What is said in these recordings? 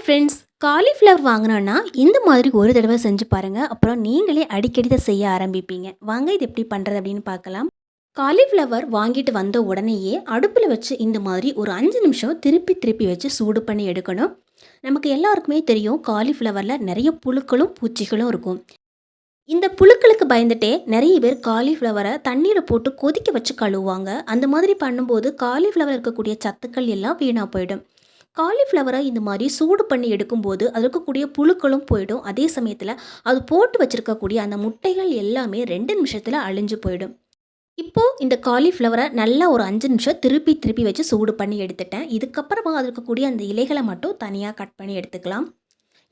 Hi friends cauliflower வாங்கினோன்னா இந்த மாதிரி ஒரு தடவை செஞ்சு பாருங்கள் அப்புறம் நீங்களே அடிக்கடி இதை செய்ய ஆரம்பிப்பீங்க. வாங்க இது எப்படி பண்ணுறது அப்படின்னு பார்க்கலாம். காலிஃப்ளவர் வாங்கிட்டு வந்த உடனேயே அடுப்பில் வச்சு இந்த மாதிரி ஒரு அஞ்சு நிமிஷம் திருப்பி திருப்பி வச்சு சூடு பண்ணி எடுக்கணும். நமக்கு எல்லாருக்குமே தெரியும் காலிஃப்ளவரில் நிறைய புழுக்களும் பூச்சிகளும் இருக்கும். இந்த புழுக்களுக்கு பயந்துட்டே நிறைய பேர் காலிஃப்ளவரை தண்ணியில் போட்டு கொதிக்க வச்சு கழுவுவாங்க. அந்த மாதிரி பண்ணும்போது காலிஃப்ளவர் இருக்கக்கூடிய சத்துக்கள் எல்லாம் வீணாக போயிடும். காலிஃப்ளவரை இந்த மாதிரி சூடு பண்ணி எடுக்கும்போது அது இருக்கக்கூடிய புழுக்களும் போயிடும். அதே சமயத்தில் அது போட்டு வச்சுருக்கக்கூடிய அந்த முட்டைகள் எல்லாமே ரெண்டு நிமிஷத்தில் அழிஞ்சு போயிடும். இப்போது இந்த காலிஃப்ளவரை நல்லா ஒரு அஞ்சு நிமிஷம் திருப்பி திருப்பி வச்சு சூடு பண்ணி எடுத்துட்டேன். இதுக்கப்புறமா அது இருக்கக்கூடிய அந்த இலைகளை மட்டும் தனியாக கட் பண்ணி எடுத்துக்கலாம்.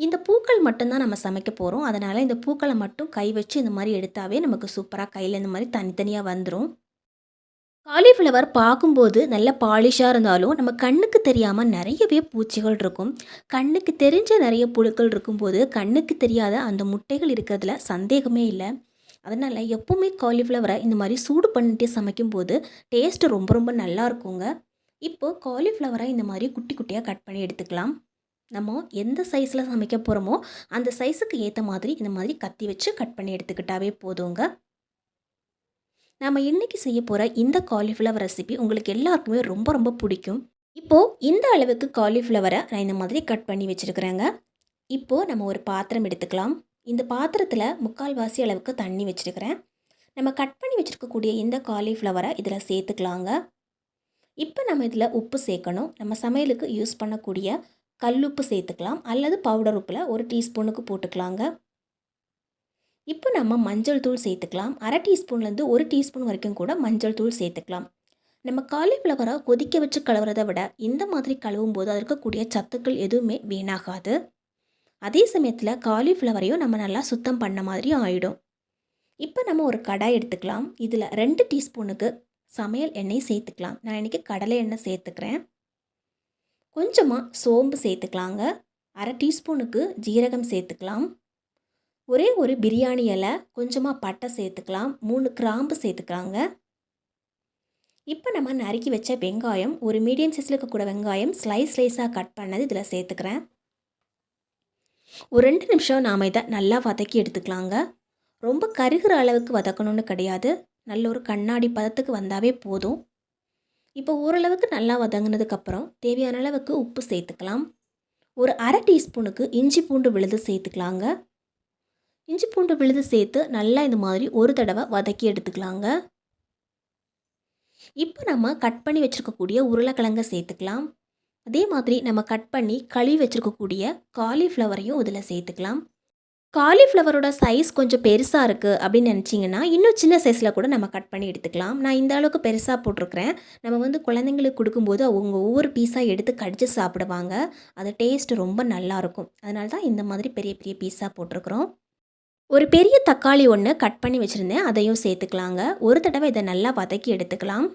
இந்த பூக்கள் மட்டும்தான் நம்ம சமைக்க போகிறோம் அதனால் இந்த பூக்களை மட்டும் கை வச்சு இந்த மாதிரி எடுத்தாவே நமக்கு சூப்பராக கையில் இந்த மாதிரி தனித்தனியாக வந்துடும் காலிஃப்ளவர் பார்க்கும்போது நல்ல பாலிஷாக இருந்தாலும் நம்ம கண்ணுக்கு தெரியாமல் நிறையவே பூச்சிகள் இருக்கும். கண்ணுக்கு தெரிஞ்ச நிறைய புழுக்கள் இருக்கும்போது கண்ணுக்கு தெரியாத அந்த முட்டைகள் இருக்கிறதுல சந்தேகமே இல்லை. அதனால் எப்போவுமே காலிஃப்ளவரை இந்த மாதிரி சூடு பண்ணிட்டு சமைக்கும்போது டேஸ்ட்டு ரொம்ப ரொம்ப நல்லா இருக்குங்க. இப்போது காலிஃப்ளவரை இந்த மாதிரி குட்டி குட்டியாக கட் பண்ணி எடுத்துக்கலாம். நம்ம எந்த சைஸில் சமைக்க போகிறோமோ அந்த சைஸுக்கு ஏற்ற மாதிரி இந்த மாதிரி கத்தி வச்சு கட் பண்ணி எடுத்துக்கிட்டாவே போதுங்க. நம்ம இன்றைக்கி செய்ய போகிற இந்த காலிஃப்ளவர் ரெசிபி உங்களுக்கு எல்லாருக்குமே ரொம்ப ரொம்ப பிடிக்கும். இப்போது இந்த அளவுக்கு காலிஃப்ளவரை நான் இந்த மாதிரி கட் பண்ணி வச்சுருக்கிறேங்க. இப்போது நம்ம ஒரு பாத்திரம் எடுத்துக்கலாம். இந்த பாத்திரத்தில் முக்கால்வாசி அளவுக்கு தண்ணி வச்சுருக்கிறேன். நம்ம கட் பண்ணி வச்சுருக்கக்கூடிய இந்த காலிஃப்ளவரை இதில் சேர்த்துக்கலாங்க. இப்போ நம்ம இதில் உப்பு சேர்க்கணும். நம்ம சமையலுக்கு யூஸ் பண்ணக்கூடிய கல்லுப்பு சேர்த்துக்கலாம். அல்லது பவுடர் உப்பில் ஒரு டீஸ்பூனுக்கு போட்டுக்கலாங்க. இப்போ நம்ம மஞ்சள் தூள் சேர்த்துக்கலாம். அரை டீஸ்பூன்லேருந்து ஒரு டீஸ்பூன் வரைக்கும் கூட மஞ்சள் தூள் சேர்த்துக்கலாம். நம்ம காலிஃப்ளவரை கொதிக்க வச்சு கழுவுறதை விட இந்த மாதிரி கழுவும் போது அது இருக்கக்கூடிய சத்துக்கள் எதுவுமே வீணாகாது. அதே சமயத்தில் காலிஃப்ளவரையும் நம்ம நல்லா சுத்தம் பண்ண மாதிரி ஆகிடும் இப்போ நம்ம ஒரு கடாய் எடுத்துக்கலாம். இதில் ரெண்டு டீஸ்பூனுக்கு சமையல் எண்ணெய் சேர்த்துக்கலாம். நான் இன்றைக்கி கடலை எண்ணெய் சேர்த்துக்கிறேன். கொஞ்சமாக சோம்பு சேர்த்துக்கலாங்க. அரை டீஸ்பூனுக்கு ஜீரகம் சேர்த்துக்கலாம். ஒரே ஒரு பிரியாணி இலை கொஞ்சமாக பட்டை சேர்த்துக்கலாம் மூணு கிராம்பு சேர்த்துக்கலாங்க. இப்போ நம்ம நறுக்கி வச்ச வெங்காயம் ஒரு மீடியம் சைஸில் இருக்கக்கூட வெங்காயம் ஸ்லைஸ் ஸ்லைஸாக கட் பண்ணது இதில் சேர்த்துக்கிறேன். ஒரு ரெண்டு நிமிஷம் நாம் இதை நல்லா வதக்கி எடுத்துக்கலாங்க. ரொம்ப கருகிற அளவுக்கு வதக்கணும்னு கிடையாது. நல்ல ஒரு கண்ணாடி பதத்துக்கு வந்தாவே போதும். இப்போ ஓரளவுக்கு நல்லா வதங்கினதுக்கப்புறம் தேவையான அளவுக்கு உப்பு சேர்த்துக்கலாம். ஒரு அரை டீஸ்பூனுக்கு இஞ்சி பூண்டு விழுது சேர்த்துக்கலாங்க. இஞ்சி பூண்டு விழுது சேர்த்து நல்லா இந்த மாதிரி ஒரு தடவை வதக்கி எடுத்துக்கலாங்க. இப்போ நம்ம கட் பண்ணி வச்சுருக்கக்கூடிய உருளைக்கிழங்க சேர்த்துக்கலாம். அதே மாதிரி நம்ம கட் பண்ணி கழுவி வச்சுருக்கக்கூடிய காலிஃப்ளவரையும் இதில் சேர்த்துக்கலாம். காலிஃப்ளவரோட சைஸ் கொஞ்சம் பெருசாக இருக்குது அப்படின்னு நினச்சிங்கன்னா இன்னும் சின்ன சைஸில் கூட நம்ம கட் பண்ணி எடுத்துக்கலாம். நான் இந்த அளவுக்கு பெருசாக போட்டிருக்கிறேன். நம்ம வந்து குழந்தைங்களுக்கு கொடுக்கும்போது அவங்க ஒவ்வொரு பீஸாக எடுத்து கடித்து சாப்பிடுவாங்க. அது டேஸ்ட் ரொம்ப நல்லாயிருக்கும் அதனால தான் இந்த மாதிரி பெரிய பெரிய பீஸாக போட்டிருக்கிறோம். ஒரு பெரிய தக்காளி ஒன்று கட் பண்ணி வச்சுருந்தேன். அதையும் சேர்த்துக்கலாங்க. ஒரு தடவை இதை நல்லா வதக்கி எடுத்துக்கலாம்.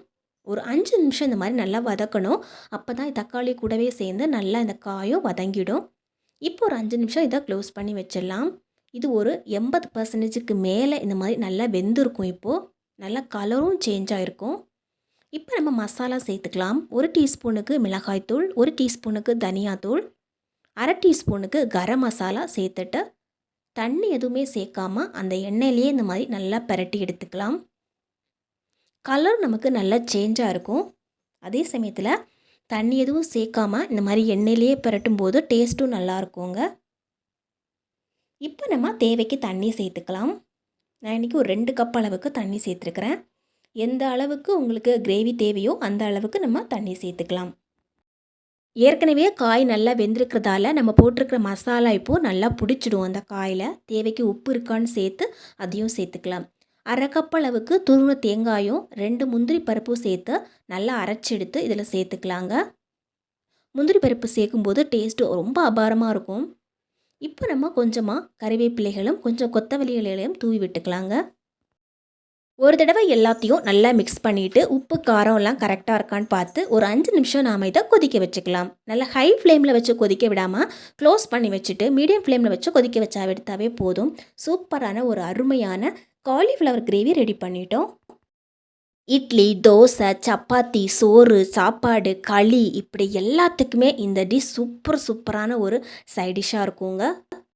ஒரு அஞ்சு நிமிஷம் இந்த மாதிரி நல்லா வதக்கணும். அப்போ தான் தக்காளி கூடவே சேர்ந்து நல்லா இந்த காயும் வதங்கிடும். இப்போ ஒரு அஞ்சு நிமிஷம் இதை க்ளோஸ் பண்ணி வச்சிடலாம். இது ஒரு எண்பது பர்சன்டேஜுக்கு மேலே இந்த மாதிரி நல்லா வெந்திருக்கும் இப்போது நல்லா கலரும் சேஞ்ச் ஆகிருக்கும் இப்போ நம்ம மசாலா சேர்த்துக்கலாம். ஒரு டீஸ்பூனுக்கு மிளகாய்த்தூள் ஒரு டீஸ்பூனுக்கு தனியாத்தூள் அரை டீஸ்பூனுக்கு கரம் மசாலா சேர்த்துட்டு தண்ணி எதுவுமே சேர்க்காம அந்த எண்ணெயிலேயே இந்த மாதிரி நல்லா பரட்டி எடுத்துக்கலாம். கலர் நமக்கு நல்லா சேஞ்சாக இருக்கும். அதே சமயத்தில் தண்ணி எதுவும் சேர்க்காம இந்த மாதிரி எண்ணெயிலேயே பரட்டும் போது டேஸ்ட்டும் நல்லா இருக்குங்க. இப்போ நம்ம தேவைக்கு தண்ணி சேர்த்துக்கலாம். நான் இன்றைக்கி ஒரு ரெண்டு கப் அளவுக்கு தண்ணி சேர்த்துருக்குறேன். எந்த அளவுக்கு உங்களுக்கு கிரேவி தேவையோ அந்த அளவுக்கு நம்ம தண்ணி சேர்த்துக்கலாம். ஏற்கனவே காய் நல்லா வெந்திருக்கிறதால நம்ம போட்டிருக்கிற மசாலா இப்போது நல்லா பிடிச்சிடும் அந்த காயில். தேவைக்கு உப்பு இருக்கான்னு சேர்த்து அதையும் சேர்த்துக்கலாம். அரை கப் அளவுக்கு துருண தேங்காயும் ரெண்டு முந்திரி பருப்பும் சேர்த்து நல்லா அரைச்செடுத்து இதில் சேர்த்துக்கலாங்க. முந்திரி பருப்பு சேர்க்கும்போது டேஸ்ட்டு ரொம்ப அபாரமாக இருக்கும். இப்போ நம்ம கொஞ்சமாக கறிவேப்பிலைகளும் கொஞ்சம் கொத்தமல்லி தூவி விட்டுக்கலாங்க. ஒரு தடவை எல்லாத்தையும் நல்லா மிக்ஸ் பண்ணிவிட்டு உப்பு காரம்லாம் கரெக்டாக இருக்கான்னு பார்த்து ஒரு அஞ்சு நிமிஷம் நாம் இதை கொதிக்க வச்சுக்கலாம். நல்லா ஹை ஃப்ளேமில் வச்சு கொதிக்க விடாமல் க்ளோஸ் பண்ணி வச்சுட்டு மீடியம் ஃப்ளேமில் வச்சு கொதிக்க வச்சா எடுத்தாவே போதும். சூப்பரான ஒரு அருமையான காலிஃப்ளவர் கிரேவி ரெடி பண்ணிட்டோம். இட்லி தோசை சப்பாத்தி சோறு சாப்பாடு களி இப்படி எல்லாத்துக்குமே இந்த டிஷ் சூப்பர் சூப்பரான ஒரு சைட் டிஷ்ஷாக இருக்குங்க.